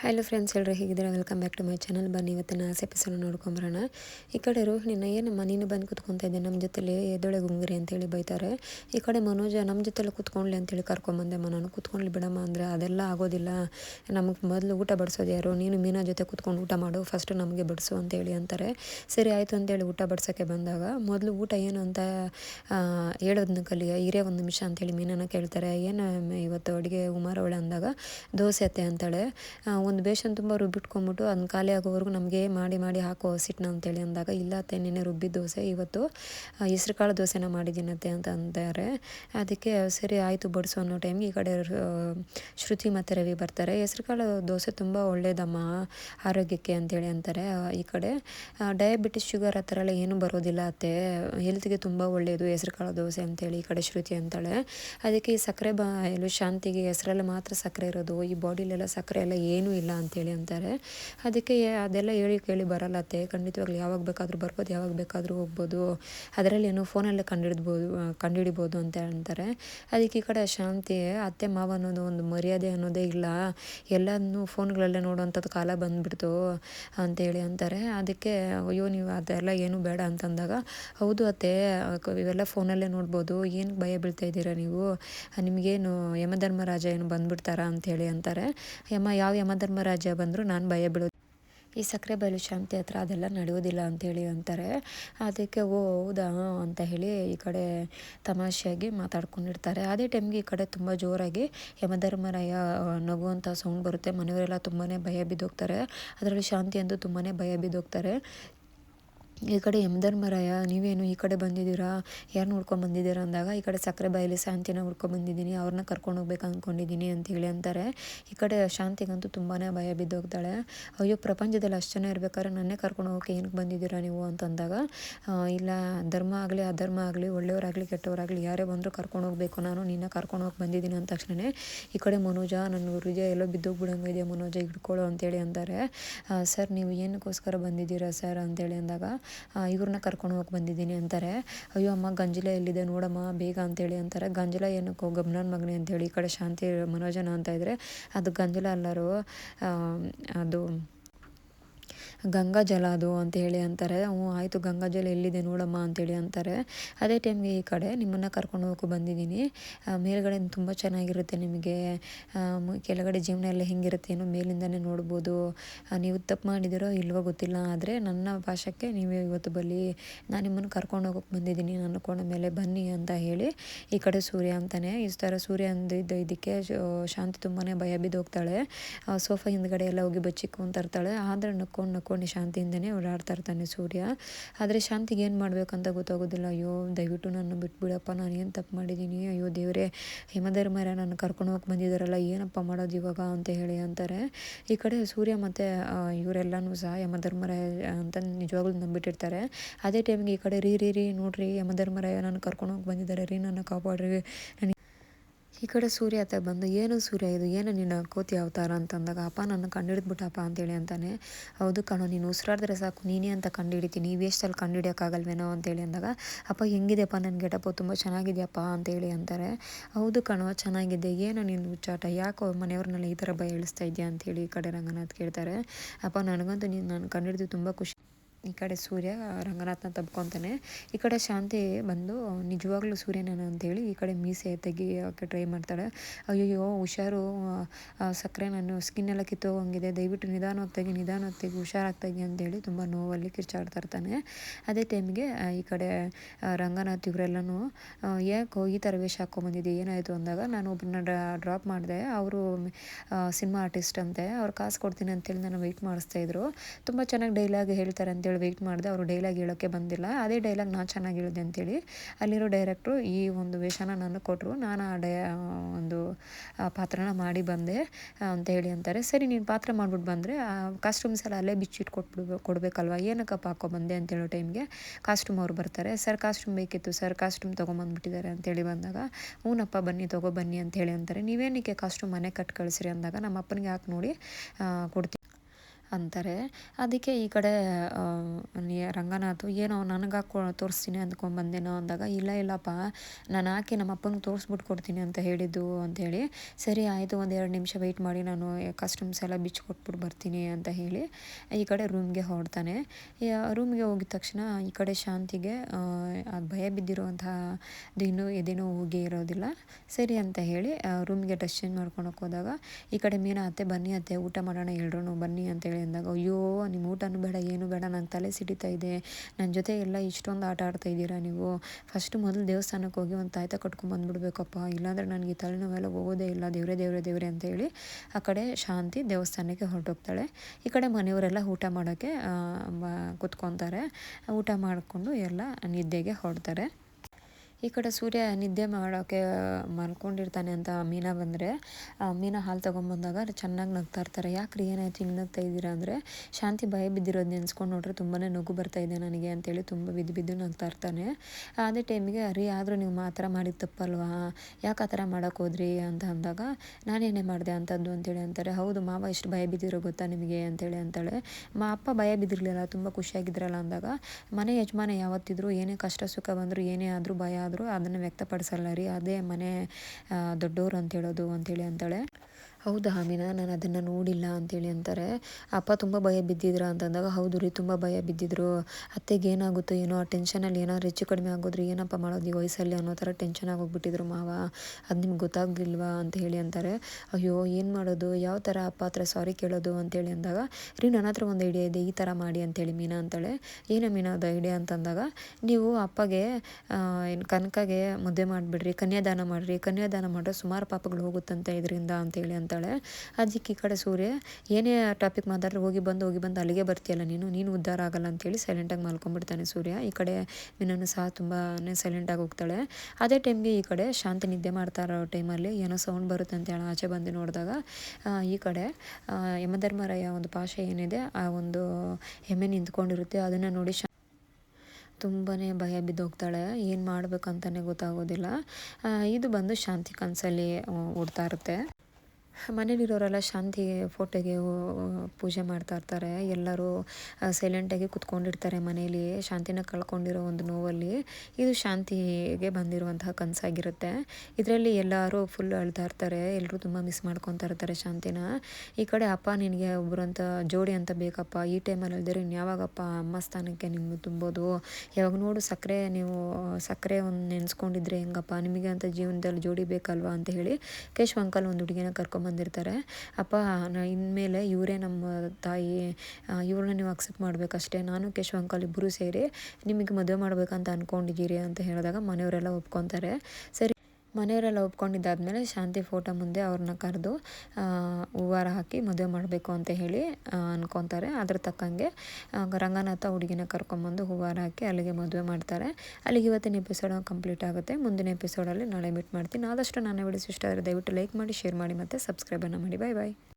Hello friends ಎಲ್ಲರೂ ಹೇಗಿದ್ದೀರಾ? Welcome back to my channel. ಬನ್ನಿ, ಇವತ್ತಿನ ಆಸೆ ಎಪಿಸೋಡ್ ನೋಡ್ಕೊಂಬರೋಣ ಈ ಕಡೆ ರೋಹಿಣಿನ ಏನಮ್ಮ ನೀನು ಬಂದು ಕುತ್ಕೊತಾ ಇದ್ದೆ, ನಮ್ಮ ಜೊತೆಲಿ ಎದೊಳೆ ಗುಂಗುರಿ ಅಂತೇಳಿ ಬೈತಾರೆ. ಈ ಕಡೆ ಮನೋಜ, ನಮ್ಮ ಜೊತೆಲಿ ಕುತ್ಕೊಳ್ಳಿ ಅಂತೇಳಿ ಕರ್ಕೊಂಬಂದೆ. ನಾನು ಕೂತ್ಕೊಳ್ಳಿ ಬಿಡಮ್ಮ ಅಂದರೆ ಅದೆಲ್ಲ ಆಗೋದಿಲ್ಲ. ನಮಗೆ ಮೊದಲು ಊಟ ಬಡಿಸೋದು ಯಾರು? ನೀನು ಮೀನಾ ಜೊತೆ ಕೂತ್ಕೊಂಡು ಊಟ ಮಾಡು ಫಸ್ಟ್ ನಮಗೆ ಬಡಿಸು ಅಂತೇಳಿ ಅಂತಾರೆ. ಸರಿ, ಆಯಿತು ಅಂತೇಳಿ ಊಟ ಬಡ್ಸೋಕ್ಕೆ ಬಂದಾಗ, ಮೊದಲು ಊಟ ಏನು ಅಂತ ಹೇಳೋದನ್ನ ಕಲಿಯ ಹಿರೇ ಒಂದು ನಿಮಿಷ ಅಂತೇಳಿ ಮೀನನ್ನು ಕೇಳ್ತಾರೆ. ಏನು ಇವತ್ತು ಅಡುಗೆ ಉಮಾರವಳೆ ಅಂದಾಗ, ದೋಸೆ ಅತ್ತೆ ಅಂತಾಳೆ. ಒಂದು ಬೇಷನ್ ತುಂಬ ರುಬ್ಬಿಟ್ಕೊಂಬಿಟ್ಟು ಅದನ್ನ ಖಾಲಿ ಆಗೋವರೆಗೂ ನಮಗೆ ಮಾಡಿ ಮಾಡಿ ಹಾಕೋ ಸಿಟ್ನ ಅಂತೇಳಿ ಅಂದಾಗ, ಇಲ್ಲ ಅತ್ತೆ, ನಿನ್ನೆ ರುಬ್ಬಿದ ದೋಸೆ, ಇವತ್ತು ಹೆಸ್ರು ಕಾಳು ದೋಸೆನ ಮಾಡಿದ್ದೀನತ್ತೆ ಅಂತ ಅಂತಾರೆ ಅದಕ್ಕೆ, ಸರಿ ಆಯಿತು, ಬಡಿಸು ಅನ್ನೋ ಟೈಮ್ಗೆ ಈ ಕಡೆ ಶ್ರುತಿ ಮತ್ತು ರವಿ ಬರ್ತಾರೆ. ಹೆಸ್ರು ಕಾಳು ದೋಸೆ ತುಂಬ ಒಳ್ಳೇದಮ್ಮ, ಆರೋಗ್ಯಕ್ಕೆ ಅಂತೇಳಿ ಅಂತಾರೆ ಈ ಕಡೆ. ಡಯಾಬಿಟಿಸ್ ಶುಗರ್ ಆ ಥರ ಎಲ್ಲ ಏನೂ ಬರೋದಿಲ್ಲ ಅತ್ತೆ. ಹೆಲ್ತ್ಗೆ ತುಂಬ ಒಳ್ಳೆಯದು ಹೆಸ್ರು ಕಾಳು ದೋಸೆ ಅಂತೇಳಿ ಈ ಕಡೆ ಶ್ರುತಿ ಅಂತಾಳೆ. ಅದಕ್ಕೆ ಈ ಸಕ್ಕರೆ ಬಾ ಎಲ್ಲೂ ಶಾಂತಿಗೆ, ಹೆಸರಲ್ಲಿ ಮಾತ್ರ ಸಕ್ಕರೆ ಇರೋದು. ಈ ಬಾಡಿಲೆಲ್ಲ ಸಕ್ಕರೆ ಎಲ್ಲ ಏನೂ ಇಲ್ಲ ಅಂತೇಳಿ ಅಂತಾರೆ. ಅದಕ್ಕೆ ಅದೆಲ್ಲ ಹೇಳಿ ಕೇಳಿ ಬರಲ್ಲತ್ತೆ ಖಂಡಿತವಾಗ್ಲು ಯಾವಾಗ ಬೇಕಾದರೂ ಬರ್ಬೋದು, ಯಾವಾಗ ಬೇಕಾದರೂ ಹೋಗ್ಬೋದು. ಅದರಲ್ಲಿ ಏನು ಫೋನಲ್ಲೇ ಕಂಡುಹಿಡ್ಬೋದು ಕಂಡುಹಿಡಿಬೋದು ಅಂತ ಅಂತಾರೆ. ಅದಕ್ಕೆ ಈ ಕಡೆ ಶಾಂತಿ, ಅತ್ತೆ ಮಾವ ಅನ್ನೋದು ಒಂದು ಮರ್ಯಾದೆ ಅನ್ನೋದೇ ಇಲ್ಲ. ಎಲ್ಲನೂ ಫೋನ್ಗಳಲ್ಲೇ ನೋಡುವಂಥದ್ದು ಕಾಲ ಬಂದುಬಿಡ್ತು ಅಂತೇಳಿ ಅಂತಾರೆ. ಅದಕ್ಕೆ ಅಯ್ಯೋ, ನೀವು ಅದೆಲ್ಲ ಏನೂ ಬೇಡ ಅಂತಂದಾಗ, ಹೌದು ಅತ್ತೆ ಇವೆಲ್ಲ ಫೋನಲ್ಲೇ ನೋಡ್ಬೋದು. ಏನು ಭಯ ಬೀಳ್ತಾ ಇದ್ದೀರಾ ನೀವು? ನಿಮಗೇನು ಯಮಧರ್ಮರಾಜ ಏನು ಬಂದುಬಿಡ್ತಾರಾ ಅಂಥೇಳಿ ಅಂತಾರೆ. ಯಮ, ಯಾವ ಯಮಧರ್ಮರಾಜ ಬಂದರೂ, ನಾನು ಭಯ ಬೀಳೋದು. ಈ ಸಕ್ಕರೆ ಬಯಲು ಶಾಂತಿ ಹತ್ರ ಅದೆಲ್ಲ ನಡೆಯೋದಿಲ್ಲ ಅಂತೇಳಿ ಅಂತಾರೆ. ಅದಕ್ಕೆ, ಓ, ಹೌದಾ ಅಂತ ಹೇಳಿ ಈ ಕಡೆ ತಮಾಷೆಯಾಗಿ ಮಾತಾಡ್ಕೊಂಡಿರ್ತಾರೆ. ಅದೇ ಟೈಮ್ಗೆ ಈ ಕಡೆ ತುಂಬ ಜೋರಾಗಿ ಯಮಧರ್ಮರಾಯ ನಗುವಂಥ ಸೌಂಡ್ ಬರುತ್ತೆ. ಮನೆಯವರೆಲ್ಲ ತುಂಬಾ ಭಯ ಬಿದ್ದೋಗ್ತಾರೆ. ಅದರಲ್ಲಿ ಶಾಂತಿ ಅಂತೂ ತುಂಬಾ ಭಯ ಬಿದ್ದೋಗ್ತಾರೆ. ಈ ಕಡೆ ಯಮಧರ್ಮರಾಯ ನೀವೇನು ಈ ಕಡೆ ಬಂದಿದ್ದೀರಾ? ಯಾರು ನೋಡ್ಕೊಂಡು ಬಂದಿದ್ದೀರಾ ಅಂದಾಗ, ಈ ಕಡೆ ಸಕ್ಕರೆ ಬಾಯಲ್ಲಿ ಶಾಂತಿನ ಹುಡ್ಕೊಂಡು ಬಂದಿದ್ದೀನಿ ಅವ್ರನ್ನ ಕರ್ಕೊಂಡು ಹೋಗ್ಬೇಕು ಅಂದ್ಕೊಂಡಿದ್ದೀನಿ ಅಂತೇಳಿ ಅಂತಾರೆ. ಈ ಕಡೆ ಶಾಂತಿಗಂತೂ ತುಂಬಾ ಭಯ ಬಿದ್ದೋಗ್ತಾಳೆ. ಅಯ್ಯೋ, ಪ್ರಪಂಚದಲ್ಲಿ ಅಷ್ಟು ಜನ ಇರ್ಬೇಕಾದ್ರೆ ನನ್ನೇ ಕರ್ಕೊಂಡು ಹೋಗೋಕೆ ಏನಕ್ಕೆ ಬಂದಿದ್ದೀರಾ ನೀವು ಅಂತಂದಾಗ ಇಲ್ಲ, ಧರ್ಮ ಆಗಲಿ, ಅಧರ್ಮ ಆಗಲಿ, ಒಳ್ಳೆಯವರಾಗಲಿ, ಕೆಟ್ಟವರಾಗಲಿ, ಯಾರೇ ಬಂದರೂ ಕರ್ಕೊಂಡು ಹೋಗಬೇಕು, ನಾನು ನಿನ್ನ ಕರ್ಕೊಂಡು ಹೋಗಿ ಬಂದಿದ್ದೀನಿ ಅಂದ ತಕ್ಷಣವೇ ಈ ಕಡೆ ಮನೋಜ, ನನ್ನ ಹೃದಯ ಎಲ್ಲೋ ಬಿದ್ದೋಗ್ಬಿಡಂಗಿದೆ ಮನೋಜ, ಹಿಡ್ಕೊಳ್ಳೋ ಅಂತೇಳಿ ಅಂತಾರೆ. ಸರ್, ನೀವು ಏನಕ್ಕೋಸ್ಕರ ಬಂದಿದ್ದೀರಾ ಸರ್ ಅಂತೇಳಿ ಅಂದಾಗ ಇವ್ರನ್ನ ಕರ್ಕೊಂಡು ಹೋಗಿ ಬಂದಿದ್ದೀನಿ ಅಂತಾರೆ. ಅಯ್ಯೋ ಅಮ್ಮ, ಗಂಜಲ ಎಲ್ಲಿದೆ ನೋಡಮ್ಮ, ಬೇಗ ಅಂತೇಳಿ ಅಂತಾರೆ. ಗಂಜಲ ಏನಕ್ಕೋ ಗಮನನ ಮಗ್ನಿ ಅಂತೇಳಿ ಈ ಕಡೆ ಶಾಂತಿ, ಮನೋಜನ ಅಂತ ಇದ್ದರೆ ಅದು ಗಂಜಲ ಅಲ್ಲರು ಅದು ಗಂಗಾ ಜಲ ಅದು ಅಂತ ಹೇಳಿ ಅಂತಾರೆ. ಹ್ಞೂ, ಆಯಿತು, ಗಂಗಾ ಜಲ ಎಲ್ಲಿದೆ ನೋಡಮ್ಮ ಅಂತೇಳಿ ಅಂತಾರೆ. ಅದೇ ಟೈಮ್ಗೆ ಈ ಕಡೆ ನಿಮ್ಮನ್ನು ಕರ್ಕೊಂಡು ಹೋಗೋಕೆ ಬಂದಿದ್ದೀನಿ. ಮೇಲ್ಗಡೆ ತುಂಬ ಚೆನ್ನಾಗಿರುತ್ತೆ ನಿಮಗೆ. ಕೆಳಗಡೆ ಜೀವನ ಎಲ್ಲ ಹೆಂಗಿರುತ್ತೆ ಏನೋ ಮೇಲಿಂದನೇ ನೋಡ್ಬೋದು. ನೀವು ತಪ್ಪು ಮಾಡಿದಿರೋ ಇಲ್ವೋ ಗೊತ್ತಿಲ್ಲ, ಆದರೆ ನನ್ನ ಭಾಷಕ್ಕೆ ನೀವೇ ಇವತ್ತು ಬಲ್ಲಿ ನಾನು ನಿಮ್ಮನ್ನು ಕರ್ಕೊಂಡು ಹೋಗೋಕೆ ಬಂದಿದ್ದೀನಿ ನಾನು ಕೋಣ ಮೇಲೆ ಬನ್ನಿ ಅಂತ ಹೇಳಿ ಈ ಕಡೆ ಸೂರ್ಯ ಅಂತಾನೆ. ಈ ಥರ ಸೂರ್ಯ ಅಂದಿದ್ದ ಇದಕ್ಕೆ ಶಾಂತಿ ತುಂಬಾ ಭಯ ಬಿದ್ದೋಗ್ತಾಳೆ. ಸೋಫಾ ಹಿಂದ್ಗಡೆ ಎಲ್ಲ ಹೋಗಿ ಬಚ್ಚಿಕೊಂತರ್ತಾಳೆ ಆದರೆ ನಕ್ಕೊಂಡು ನಕ್ಕೊಂಡು ಶಾಂತಿಯಿಂದನೇ ಓಡಾಡ್ತಾ ಇರ್ತಾನೆ ಸೂರ್ಯ. ಆದರೆ ಶಾಂತಿಗೆ ಏನು ಮಾಡಬೇಕಂತ ಗೊತ್ತಾಗೋದಿಲ್ಲ. ಅಯ್ಯೋ, ದಯವಿಟ್ಟು ನನ್ನ ಬಿಟ್ಬಿಡಪ್ಪ. ನಾನು ಏನು ತಪ್ಪು ಮಾಡಿದ್ದೀನಿ? ಅಯ್ಯೋ, ದೇವರೇ ಹಿಮಧರ್ಮರ ನನ್ನ ಕರ್ಕೊಂಡು ಹೋಗಿ ಬಂದಿದ್ದಾರಲ್ಲ ಏನಪ್ಪ ಮಾಡೋದು ಇವಾಗ ಅಂತ ಹೇಳಿ ಅಂತಾರೆ. ಈ ಕಡೆ ಸೂರ್ಯ ಮತ್ತು ಇವರೆಲ್ಲನೂ ಸಹ ಯಮಧರ್ಮರಾಯ ಅಂತ ನಿಜವಾಗ್ಲೂ ನಂಬಿಟ್ಟಿರ್ತಾರೆ. ಅದೇ ಟೈಮಿಗೆ ಈ ಕಡೆ ರೀ ರೀ ರೀ, ನೋಡ್ರಿ ಯಮಧರ್ಮರಾಯ ನನ್ನ ಕರ್ಕೊಂಡು ಹೋಗಿ ಬಂದಿದ್ದಾರೆ ರೀ, ನನ್ನ ಕಾಪಾಡ್ರಿ. ನನಗೆ ಈ ಕಡೆ ಸೂರ್ಯ ಆತ ಬಂದು, ಏನು ಸೂರ್ಯ ಇದು? ಏನು ನಿನ್ನ ಕೋತಿ ಅವತಾರ? ಅಂತಂದಾಗ, ಅಪ್ಪ, ನನ್ನ ಕಂಡಿಡಿದ್ಬಿಟ್ಟಪ್ಪ ಅಂತೇಳಿ ಅಂತಾನೆ. ಹೌದು ಕಣೋ, ನೀನು ಉಸಿರಾಡಿದ್ರೆ ಸಾಕು. ನೀನೇ ಅಂತ ಕಂಡುಹಿಡಿತೀನಿ ನೀವು ವೇಸ್ಟಲ್ಲಿ ಕಂಡುಹಿಡಿಯೋಕ್ಕಾಗಲ್ವೇನೋ ಅಂತೇಳಿ ಅಂದಾಗ, ಅಪ್ಪ, ಹೆಂಗಿದೆಯಪ್ಪ? ನನ್ನ ಗೆಟಪ್ಪ ತುಂಬ ಚೆನ್ನಾಗಿದೆಯಪ್ಪ ಅಂತೇಳಿ ಅಂತಾರೆ. ಹೌದು ಕಣೋ ಚೆನ್ನಾಗಿದೆ ಏನು ನೀನು ಹುಚ್ಚಾಟ? ಯಾಕೋ ಮನೆಯವ್ರನ್ನೆಲ್ಲ ಈ ಥರ ಭಯ ಇಳಿಸ್ತಾ ಇದೆಯಾ? ಅಂತೇಳಿ ಈ ಕಡೆ ರಂಗನಾಥ್ ಕೇಳ್ತಾರೆ. ಅಪ್ಪ, ನನಗಂತೂ ನೀನು, ನಾನು ಕಂಡುಹಿಡಿದು ತುಂಬ ಖುಷಿ ಈ ಕಡೆ ಸೂರ್ಯ ರಂಗನಾಥನ ತಬ್ಕೊತಾನೆ. ಈ ಕಡೆ ಶಾಂತಿ ಬಂದು ನಿಜವಾಗ್ಲೂ ಸೂರ್ಯನ ಅಂತೇಳಿ ಈ ಕಡೆ ಮೀಸೆ ತೆಗಿಯೋಕ್ಕೆ ಟ್ರೈ ಮಾಡ್ತಾಳೆ. ಅಯ್ಯೋ ಹುಷಾರು. ಸಕ್ಕರೆ ನಾನು ಸ್ಕಿನ್ ಎಲ್ಲ ಕಿತ್ತೋಗಂಗಿದೆ. ದಯವಿಟ್ಟು ನಿಧಾನವಾಗಿ ತೆಗಿ ನಿಧಾನವಾಗಿ ತೆಗಿ, ಹುಷಾರಾಗಿ ತೆಗಿ ಅಂತೇಳಿ ತುಂಬ ನೋವಲ್ಲಿ ಕಿರ್ಚಾಡ್ತಾ ಇರ್ತಾನೆ. ಅದೇ ಟೈಮ್ಗೆ ಈ ಕಡೆ ರಂಗನಾಥ್ ಇವರೆಲ್ಲನೂ ಯಾಕೋ ಈ ಥರ ವೇಷ ಹಾಕ್ಕೊಂಬಂದಿದ್ದೆ, ಏನಾಯಿತು ಅಂದಾಗ ನಾನು ಒಬ್ಬರನ್ನ ಡ್ರಾಪ್ ಮಾಡಿದೆ. ಅವರು ಸಿನಿಮಾ ಆರ್ಟಿಸ್ಟ್ ಅಂತೆ. ಅವ್ರು ಕಾಸು ಕೊಡ್ತೀನಿ ಅಂತೇಳಿ ನಾನು ವೆಯ್ಟ್ ಮಾಡಿಸ್ತಾ ಇದ್ರು. ತುಂಬ ಚೆನ್ನಾಗಿ ಡೈಲಾಗ್ ಹೇಳ್ತಾರೆ ಅಂತೇಳಿ ವೆಯ್ಟ್ ಮಾಡಿದೆ ಅವರು ಡೈಲಾಗ್ ಹೇಳೋಕ್ಕೆ ಬಂದಿಲ್ಲ. ಅದೇ ಡೈಲಾಗ್ ನಾನು ಚೆನ್ನಾಗಿ ಹೇಳಿದೆ ಅಂತೇಳಿ. ಅಲ್ಲಿರೋ ಡೈರೆಕ್ಟ್ರು ಈ ಒಂದು ವೇಷನ ನಾನು ಕೊಟ್ಟರು ನಾನು ಆ ಡೈ ಒಂದು ಪಾತ್ರನ ಮಾಡಿ ಬಂದೆ ಅಂತ ಹೇಳಿ ಅಂತಾರೆ. ಸರಿ, ನೀನು ಪಾತ್ರ ಮಾಡಿಬಿಟ್ಟು ಬಂದರೆ ಕಾಸ್ಟ್ಯೂಮ್ಸ್ ಎಲ್ಲ ಅಲ್ಲೇ ಬಿಚ್ಚಿಟ್ಟು ಕೊಟ್ಬಿಡ್ಬೇಕು ಕೊಡಬೇಕಲ್ವಾ? ಏನಕ್ಕಪ್ಪ ಹಾಕೋ ಬಂದೆ ಅಂತ ಹೇಳೋ ಟೈಮ್ಗೆ ಕಾಸ್ಟ್ಯೂಮ್ ಅವ್ರು ಬರ್ತಾರೆ. ಸರ್ ಕಾಸ್ಟ್ಯೂಮ್ ಬೇಕಿತ್ತು. ಸರ್ ಕಾಸ್ಟ್ಯೂಮ್ ತೊಗೊಂಬಂದ್ಬಿಟ್ಟಿದ್ದಾರೆ ಅಂತೇಳಿ ಬಂದಾಗ ಹ್ಞೂನಪ್ಪ ಬನ್ನಿ ತೊಗೊಬನ್ನಿ ಅಂತೇಳಿ ಅಂತಾರೆ. ನೀವೇನಕ್ಕೆ ಕಾಸ್ಟ್ಯೂಮ್ ಮನೆ ಕಟ್ ಕಳಿಸ್ರಿ ಅಂದಾಗ ನಮ್ಮ ಅಪ್ಪನಿಗೆ ಹಾಕಿ ನೋಡಿ ಕೊಡ್ತೀನಿ ಅಂತಾರೆ. ಅದಕ್ಕೆ ಈ ಕಡೆ ರಂಗನಾಥ್, ಏನೋ ನನಗೆ ಕೊ, ತೋರಿಸ್ತೀನಿ ಅಂದ್ಕೊಂಬಂದೇನೋ ಅಂದಾಗ, ಇಲ್ಲ, ಇಲ್ಲಪ್ಪ, ನಾನು ಹಾಕಿ ನಮ್ಮ ಅಪ್ಪಂಗೆ ತೋರಿಸ್ಬಿಟ್ಟು ಕೊಡ್ತೀನಿ ಅಂತ ಹೇಳಿದ್ದು ಅಂಥೇಳಿ ಸರಿ ಆಯಿತು, ಒಂದು ಎರಡು ನಿಮಿಷ ವೆಯ್ಟ್ ಮಾಡಿ, ನಾನು ಕಸ್ಟಮ್ಸ್ ಎಲ್ಲ ಬಿಚ್ಚಿ ಕೊಟ್ಬಿಟ್ಟು ಬರ್ತೀನಿ ಅಂತ ಹೇಳಿ, ಈ ಕಡೆ ರೂಮ್ಗೆ ಹೊರಡ್ತಾನೆ. ರೂಮ್ಗೆ ಹೋಗಿದ ತಕ್ಷಣ ಈ ಕಡೆ ಶಾಂತಿಗೆ ಭಯ ಬಿದ್ದಿರುವಂತಹ ಇನ್ನೂ ಎದೇನೋ ಹೋಗಿ ಇರೋದಿಲ್ಲ. ಸರಿ ಅಂತ ಹೇಳಿ ರೂಮ್ಗೆ ಡ್ರೆಸ್ ಚೇಂಜ್ ಮಾಡ್ಕೊಳಕ್ಕೆ ಹೋದಾಗ, ಈ ಕಡೆ ಮೀನಾ ಅತ್ತೆ ಬನ್ನಿ ಅತ್ತೆ, ಊಟ ಮಾಡೋಣ ಎಲ್ಲರೂ ಬನ್ನಿ ಅಂತೇಳಿ ಅಂದಾಗ, ಅಯ್ಯೋ ನಿಮ್ಮ ಊಟನೂ ಬೇಡ, ಏನು ಬೇಡ ನಂಗೆ ತಲೆ ಸಿಡಿತಾ ಇದೆ. ನನ್ನ ಜೊತೆ ಎಲ್ಲ ಇಷ್ಟೊಂದು ಆಟ ಆಡ್ತಾ ಇದ್ದೀರಾ ನೀವು? ಫಸ್ಟ್ ಮೊದಲು ದೇವಸ್ಥಾನಕ್ಕೆ ಹೋಗಿ ಒಂದು ತಾಯ್ತ ಕಟ್ಕೊಂಡು ಬಂದ್ಬಿಡ್ಬೇಕಪ್ಪ. ಇಲ್ಲಾಂದ್ರೆ ನನಗೆ ತಲೆನೋವೆಲ್ಲ ಹೋಗೋದೇ ಇಲ್ಲ. ದೇವರೇ ದೇವರೇ ದೇವರೇ ಅಂತೇಳಿ ಆ ಕಡೆ ಶಾಂತಿ ದೇವಸ್ಥಾನಕ್ಕೆ ಹೊರಟೋಗ್ತಾಳೆ. ಈ ಕಡೆ ಮನೆಯವರೆಲ್ಲ ಊಟ ಮಾಡೋಕ್ಕೆ ಕುತ್ಕೊತಾರೆ. ಊಟ ಮಾಡಿಕೊಂಡು ಎಲ್ಲ ನಿದ್ದೆಗೆ ಹೊರಡ್ತಾರೆ. ಈ ಕಡೆ ಸೂರ್ಯ ನಿದ್ದೆ ಮಾಡೋಕ್ಕೆ ಮಲ್ಕೊಂಡಿರ್ತಾನೆ ಅಂತ ಮೀನಾ ಬಂದರೆ ಮೀನಾ ಹಾಲು ತೊಗೊಂಬಂದಾಗ ಚೆನ್ನಾಗಿ ನಗ್ತಾ ಇರ್ತಾರೆ. ಯಾಕ್ರಿ ಏನಾಯ್ತು ಹಿಂಗೆ ನಗ್ತಾ ಇದ್ದೀರಾ ಅಂದರೆ, ಶಾಂತಿ ಭಯ ಬಿದ್ದಿರೋದು ನೆನೆಸ್ಕೊಂಡು ನೋಡ್ರೆ ತುಂಬಾ ನಗು ಬರ್ತಾ ಇದೆ ನನಗೆ ಅಂತೇಳಿ ತುಂಬ ಬಿದ್ದು ಬಿದ್ದು ನಗ್ತಾ ಇರ್ತಾನೆ. ಅದೇ ಟೈಮಿಗೆ, ಅರಿ, ಆದರೂ ನೀವು ಮಾತ್ರ ಮಾಡಿದ ತಪ್ಪಲ್ವಾ? ಯಾಕೆ ಆ ಥರ ಮಾಡೋಕೆ ಹೋದ್ರಿ? ಅಂತ ಅಂದಾಗ ನಾನೇನೇ ಮಾಡಿದೆ ಅಂಥದ್ದು ಅಂತೇಳಿ ಅಂತಾರೆ. ಹೌದು, ಮಾವ ಎಷ್ಟು ಭಯ ಬಿದ್ದಿರೋ ಗೊತ್ತಾ ನಿಮಗೆ? ಅಂತೇಳಿ ಅಂತಾಳೆ. ಮಾ, ಅಪ್ಪ ಭಯ ಬಿದ್ದಿರಲಿಲ್ಲ, ತುಂಬ ಖುಷಿಯಾಗಿದ್ರಲ್ಲ? ಅಂದಾಗ, ಮನೆ ಯಜಮಾನ ಯಾವತ್ತಿದ್ರು ಏನೇ ಕಷ್ಟ ಸುಖ ಬಂದರೂ, ಏನೇ ಆದರೂ ಭಯ ಆದರೂ ಅದನ್ನು ವ್ಯಕ್ತಪಡಿಸಲ್ಲ ರೀ. ಅದೇ ಮನೆ ದೊಡ್ಡೋರು ಅಂತ ಹೇಳೋದು ಅಂತೇಳಿ ಅಂತಾಳೆ. ಹೌದಾ ಮೀನಾ ನಾನು ಅದನ್ನು ನೋಡಿಲ್ಲ ಅಂತೇಳಿ ಅಂತಾರೆ. ಅಪ್ಪ ತುಂಬ ಭಯ ಬಿದ್ದಿದ್ರು ಅಂತಂದಾಗ, ಹೌದು ರೀ, ತುಂಬ ಭಯ ಬಿದ್ದಿದ್ರು. ಅತ್ತೆಗೆ ಏನಾಗುತ್ತೋ ಏನೋ, ಆ ಟೆನ್ಷನಲ್ಲಿ ಏನಾದ್ರು ಹೆಚ್ಚು ಕಡಿಮೆ ಆಗೋದ್ರಿ ಏನಪ್ಪ ಮಾಡೋದು ಈ ವಯಸ್ಸಲ್ಲಿ ಅನ್ನೋ ಥರ ಟೆನ್ಷನ್ ಆಗೋಗ್ಬಿಟ್ಟಿದ್ರು ಮಾವ. ಅದು ನಿಮ್ಗೆ ಗೊತ್ತಾಗಿಲ್ವಾ ಅಂತ ಹೇಳಿ ಅಂತಾರೆ. ಅಯ್ಯೋ, ಏನು ಮಾಡೋದು? ಯಾವ ಥರ ಅಪ್ಪ ಹತ್ರ ಸಾರಿ ಕೇಳೋದು ಅಂತೇಳಿ ಅಂದಾಗ, ರೀ ನನ್ನ ಹತ್ರ ಒಂದು ಐಡಿಯಾ ಇದೆ, ಈ ಥರ ಮಾಡಿ ಅಂತೇಳಿ ಮೀನಾ ಅಂತಾಳೆ. ಏನೋ ಮೀನಾ ಅದು ಐಡಿಯಾ ಅಂತಂದಾಗ, ನೀವು ಅಪ್ಪಗೆ ಏನು ಕನಕಗೆ ಮುದ್ದೆ ಮಾಡಿಬಿಡ್ರಿ, ಕನ್ಯಾದಾನ ಮಾಡಿರಿ, ಕನ್ಯಾದಾನ ಮಾಡಿದ್ರೆ ಸುಮಾರು ಪಾಪಗಳು ಹೋಗುತ್ತಂತೆ ಇದರಿಂದ ಅಂತೇಳಿ ಅಂತ ಅಂತಾಳೆ ಅದಕ್ಕೆ ಈ ಕಡೆ ಸೂರ್ಯ, ಏನೇ ಟಾಪಿಕ್ ಮಾತಾಡ್ರೆ ಹೋಗಿ ಬಂದು ಹೋಗಿ ಬಂದು ಅಲ್ಲಿಗೆ ಬರ್ತೀಯಲ್ಲ ನೀನು ನೀನು ಉದ್ಧಾರ ಆಗಲ್ಲ ಅಂತೇಳಿ ಸೈಲೆಂಟಾಗಿ ಮಲ್ಕೊಂಡ್ಬಿಡ್ತಾನೆ ಸೂರ್ಯ. ಈ ಕಡೆ ಮೀನನ್ನು ಸಹ ತುಂಬಾ ಸೈಲೆಂಟಾಗಿ ಹೋಗ್ತಾಳೆ. ಅದೇ ಟೈಮ್ಗೆ ಈ ಕಡೆ ಶಾಂತಿ ನಿದ್ದೆ ಮಾಡ್ತಾ ಇರೋ ಟೈಮಲ್ಲಿ ಏನೋ ಸೌಂಡ್ ಬರುತ್ತೆ ಅಂತ ಆಚೆ ಬಂದು ನೋಡಿದಾಗ ಈ ಕಡೆ ಯಮಧರ್ಮರಾಯ ಒಂದು ಪಾಶ ಏನಿದೆ, ಆ ಒಂದು ಹೆಮ್ಮೆ ನಿಂತ್ಕೊಂಡಿರುತ್ತೆ. ಅದನ್ನು ನೋಡಿ ತುಂಬಾ ಭಯ ಬಿದ್ದೋಗ್ತಾಳೆ ಏನು ಮಾಡಬೇಕಂತಲೇ ಗೊತ್ತಾಗೋದಿಲ್ಲ. ಇದು ಬಂದು ಶಾಂತಿ ಕನಸಲ್ಲಿ ಓಡ್ತಾ ಇರುತ್ತೆ. ಮನೇಲಿರೋರೆಲ್ಲ ಶಾಂತಿ ಫೋಟೋಗೆ ಪೂಜೆ ಮಾಡ್ತಾ ಇರ್ತಾರೆ. ಎಲ್ಲರೂ ಸೈಲೆಂಟಾಗಿ ಕುತ್ಕೊಂಡಿರ್ತಾರೆ ಮನೇಲಿ. ಶಾಂತಿನ ಕಳ್ಕೊಂಡಿರೋ ಒಂದು ನೋವಲ್ಲಿ ಇದು ಶಾಂತಿಗೆ ಬಂದಿರುವಂತಹ ಕನಸಾಗಿರುತ್ತೆ. ಇದರಲ್ಲಿ ಎಲ್ಲರೂ ಫುಲ್ ಅಳ್ತಾ ಇರ್ತಾರೆ. ಎಲ್ಲರೂ ತುಂಬ ಮಿಸ್ ಮಾಡ್ಕೊತಾ ಇರ್ತಾರೆ ಶಾಂತಿನ. ಈ ಕಡೆ ಅಪ್ಪ ನಿನಗೆ ಒಬ್ಬರು ಅಂತ ಜೋಡಿ ಅಂತ ಬೇಕಪ್ಪ. ಈ ಟೈಮಲ್ಲಿ ಅಲ್ದಿರ ಯಾವಾಗಪ್ಪ ಅಮ್ಮ ಸ್ಥಾನಕ್ಕೆ ನಿಮ್ಗೆ ತುಂಬೋದು? ಯಾವಾಗ ನೋಡು ಸಕ್ಕರೆ ನೀವು, ಸಕ್ಕರೆ ಒಂದು ನೆನೆಸ್ಕೊಂಡಿದ್ರೆ ಹೆಂಗಪ್ಪ? ನಿಮಗೆ ಅಂತ ಜೀವನದಲ್ಲಿ ಜೋಡಿ ಬೇಕಲ್ವಾ ಅಂತ ಹೇಳಿ ಕೇಶವ್ ಅಂಕಲ್ ಒಂದು ಹುಡುಗಿನ ಕರ್ಕೊಂಬ ಬಂದಿರ್ತಾರೆ. ಅಪ್ಪ ಇನ್ಮೇಲೆ ಇವರೇ ನಮ್ಮ ತಾಯಿ ಇವ್ರನ್ನ ನೀವು ಅಕ್ಸೆಪ್ಟ್ ಮಾಡಬೇಕಷ್ಟೇ. ನಾನು ಕೇಶವ ಅಂಕಲ್ ಇಬ್ಬರೂ ಸೇರಿ ನಿಮಗೆ ಮದುವೆ ಮಾಡಬೇಕಂತ ಅಂದ್ಕೊಂಡಿದ್ದೀರಿ ಅಂತ ಹೇಳಿದಾಗ ಮನೆಯವರೆಲ್ಲ ಒಪ್ಕೊತಾರೆ. ಸರಿ. ಮನೆಯವರೆಲ್ಲ ಒಪ್ಕೊಂಡಿದ್ದಾದಮೇಲೆ ಶಾಂತಿ ಫೋಟೋ ಮುಂದೆ ಅವ್ರನ್ನ ಕರೆದು ಹೂವಾರ ಹಾಕಿ ಮದುವೆ ಮಾಡಬೇಕು ಅಂತ ಹೇಳಿ ಅನ್ಕೊತಾರೆ. ಅದ್ರ ತಕ್ಕಂಗೆ ರಂಗನಾಥ ಹುಡುಗಿನ ಕರ್ಕೊಂಬಂದು ಹೂವಾರ ಹಾಕಿ ಅಲ್ಲಿಗೆ ಮದುವೆ ಮಾಡ್ತಾರೆ. ಅಲ್ಲಿಗೆ ಇವತ್ತಿನ ಎಪಿಸೋಡ್ ಕಂಪ್ಲೀಟ್ ಆಗುತ್ತೆ. ಮುಂದಿನ ಎಪಿಸೋಡಲ್ಲಿ ನಾಳೆ ಮೀಟ್ ಮಾಡ್ತೀನಿ. ಆದಷ್ಟು ನಾನು ವಿಡಿಯೋಸ್ ಇಷ್ಟ ಆದರೆ ದಯವಿಟ್ಟು ಲೈಕ್ ಮಾಡಿ ಶೇರ್ ಮಾಡಿ ಮತ್ತು ಸಬ್ಸ್ಕ್ರೈಬನ್ನು ಮಾಡಿ. ಬಾಯ್ ಬಾಯ್